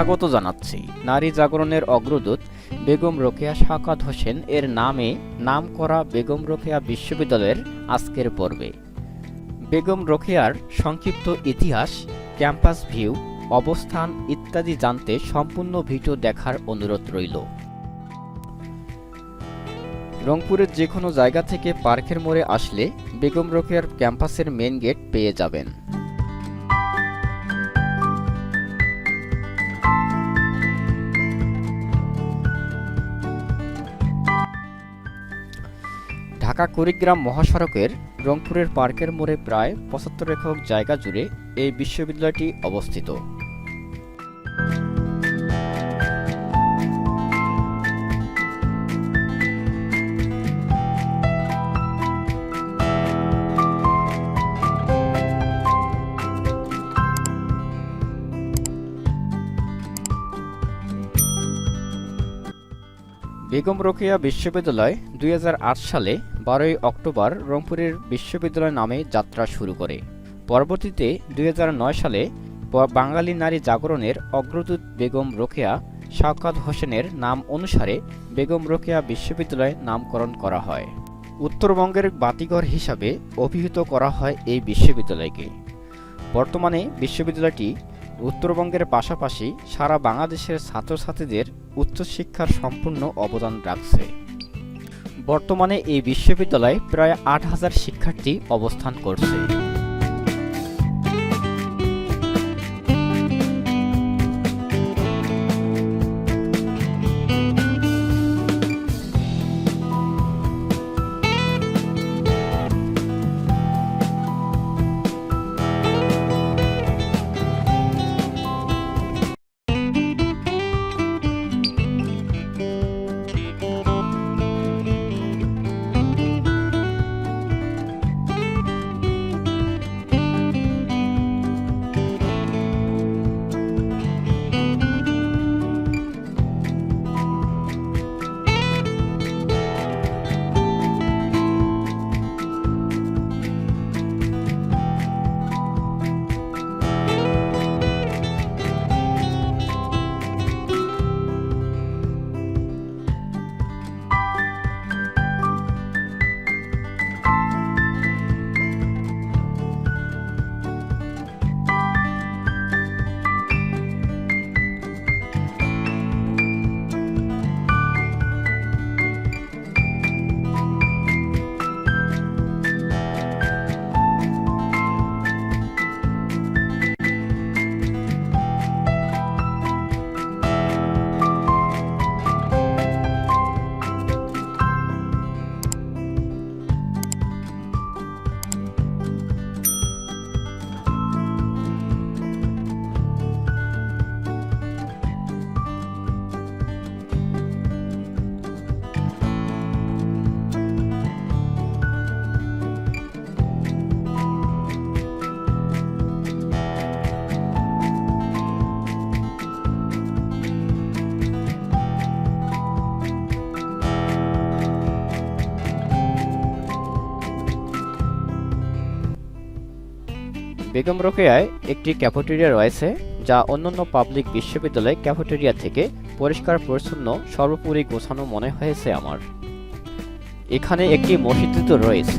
স্বাগত জানাচ্ছি। নারী জাগরণের অগ্রদূত বেগম রোকেয়া শাকাত হোসেন এর নামে নাম করা বেগম রোকেয়া বিশ্ববিদ্যালয়ের আজকের পর্বে। বেগম রোকেয়ার সংক্ষিপ্ত ইতিহাস, ক্যাম্পাস ভিউ, অবস্থান ইত্যাদি জানতে সম্পূর্ণ ভিডিও দেখার অনুরোধ রইল। রংপুরের যে কোনো জায়গা থেকে পার্কের মোড়ে আসলে বেগম রোকেয়ার ক্যাম্পাসের মেন গেট পেয়ে যাবেন। ঢাকা কুড়িগ্রাম মহাসড়কের রংপুরের পার্কের মোড়ে প্রায় পঁচাত্তর একক জায়গা জুড়ে এই বিশ্ববিদ্যালয়টি অবস্থিত। বেগম রোকেয়া বিশ্ববিদ্যালয় দুই হাজার আট সালে বারোই অক্টোবর রংপুরের বিশ্ববিদ্যালয় নামে যাত্রা শুরু করে। পরবর্তীতে দু হাজার নয় সালে বাঙালি নারী জাগরণের অগ্রদূত বেগম রোকেয়া শাওকাত হোসেনের নাম অনুসারে বেগম রোকেয়া বিশ্ববিদ্যালয় নামকরণ করা হয়। উত্তরবঙ্গের বাতিঘর হিসাবে অভিহিত করা হয় এই বিশ্ববিদ্যালয়কে। বর্তমানে বিশ্ববিদ্যালয়টি উত্তরবঙ্গের পাশাপাশি সারা বাংলাদেশের ছাত্রছাত্রীদের উচ্চশিক্ষার সম্পূর্ণ অবদান রাখছে। বর্তমানে এই বিশ্ববিদ্যালয়ে প্রায় আট হাজার শিক্ষার্থী অবস্থান করছে। বেগম রোকেয়ায় একটি ক্যাফেটেরিয়া রয়েছে, যা অন্যান্য পাবলিক বিশ্ববিদ্যালয় ক্যাফেটেরিয়া থেকে পরিষ্কার পরিচ্ছন্ন সর্বোপরি গোছানো মনে হয়েছে আমার। এখানে একটি মসজিদ রয়েছে।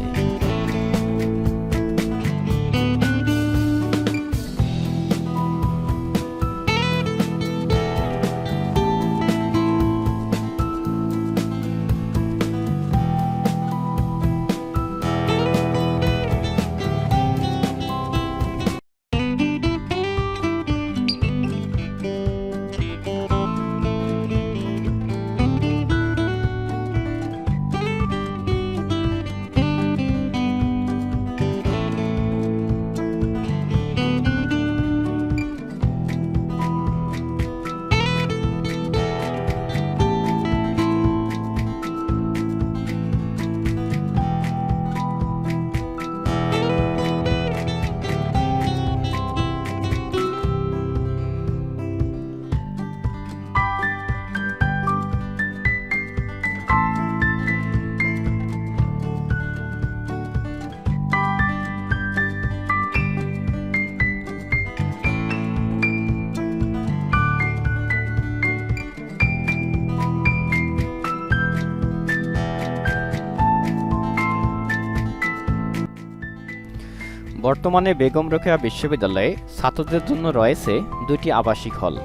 বর্তমানে বেগম রোকেয়া বিশ্ববিদ্যালয়ে ছাত্রদের জন্য রয়েছে দুটি আবাসিক হল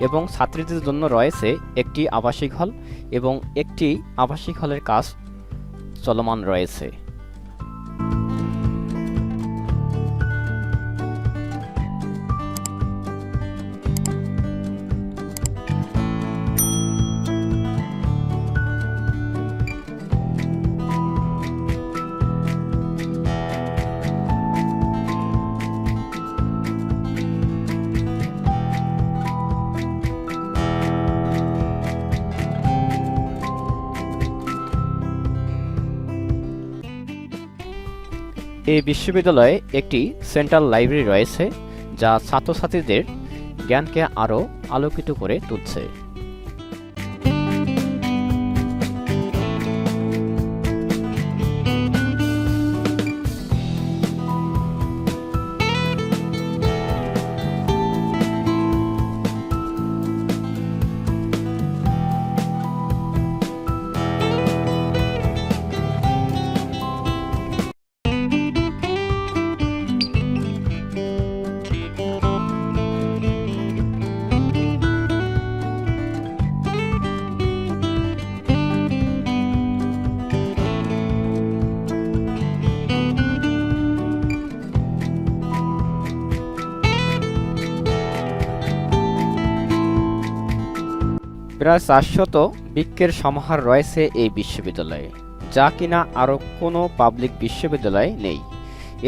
এবং ছাত্রীদের জন্য রয়েছে একটি আবাসিক হল এবং একটি আবাসিক হলের কাজ চলমান রয়েছে। এই বিশ্ববিদ্যালয়ে একটি সেন্ট্রাল লাইব্রেরি রয়েছে যা ছাত্রছাত্রীদের জ্ঞানকে আরও আলোকিত করে তুলছে। প্রায় চারশত বৃক্ষের সমাহার রয়েছে এই বিশ্ববিদ্যালয়ে, যা কিনা আরও কোনো পাবলিক বিশ্ববিদ্যালয় নেই।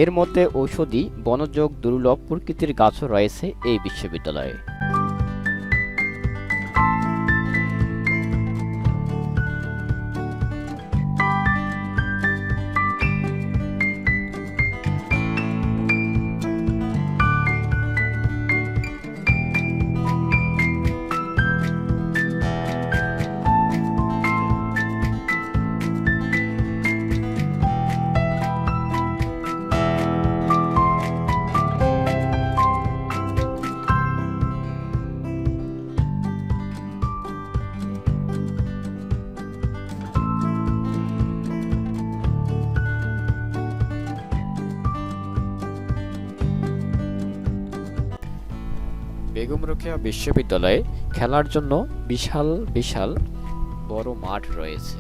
এর মধ্যে ঔষধি বনযোগ দুর্লভ প্রকৃতির গাছও রয়েছে এই বিশ্ববিদ্যালয়ে। বেগম রোকেয়া বিশ্ববিদ্যালয়ে খেলার জন্য বিশাল বিশাল বড় মাঠ রয়েছে।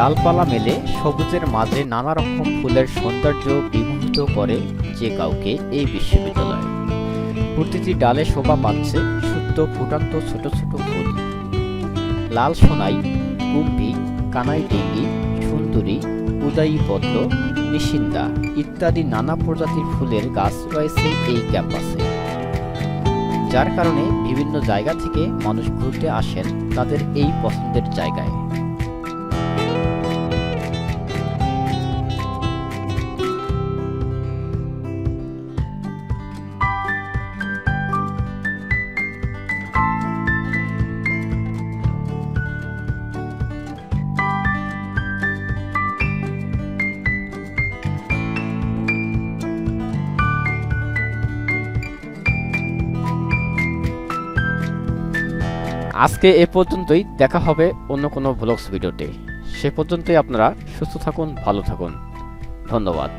ডালপালা মেলে সবুজের মাঝে নানা রকম ফুলের সৌন্দর্য বিমোহিত করে যে কাউকে এই বিশ্ববিদ্যালয়। প্রতিটি ডালে শোভা পাচ্ছে শুদ্ধ ফুটান্ত ছোট ছোট ফুল। লাল সোনাই, কুম্ভি, কানাই ডিঙ্গি, সুন্দরী, উদয়ী পদ্ম, নিশিন্দা ইত্যাদি নানা প্রজাতির ফুলের গাছ রয়েছে এই ক্যাম্পাসে। যার কারণে বিভিন্ন জায়গা থেকে মানুষ ঘুরতে আসেন তাদের এই পছন্দের জায়গায়। আজকে এ পর্যন্তই, দেখা হবে অন্য কোনো ভ্লগস ভিডিওতে। সে পর্যন্তই আপনারা সুস্থ থাকুন, ভালো থাকুন। ধন্যবাদ।